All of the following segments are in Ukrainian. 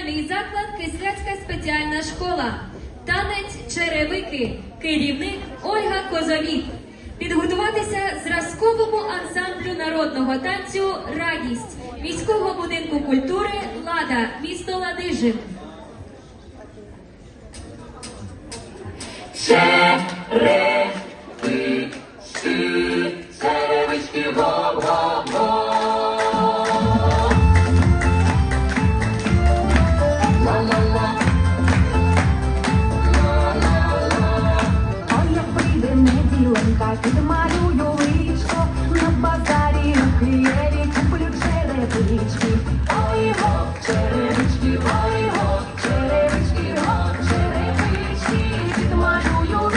Навчальний заклад кисляцька спеціальна школа, танець черевики, керівник Ольга Козовік. Підготуватися зразковому ансамблю народного танцю Радість міського будинку культури Лада, місто Ладижин. Черевики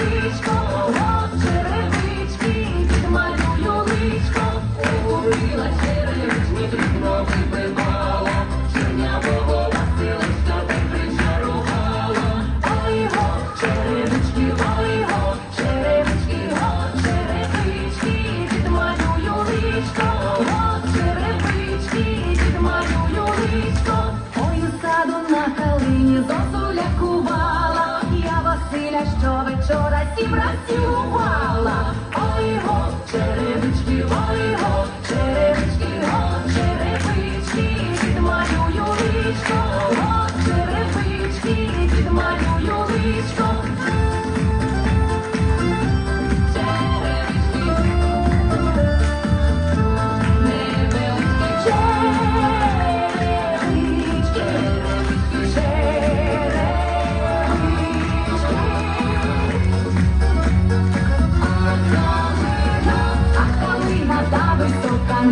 Please вчора сім раз цілувала. Ой го, черевички, ой го, черевички, го, черевички, підмалюю личко, го, черевички, підмалюю личко.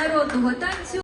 народного танцю.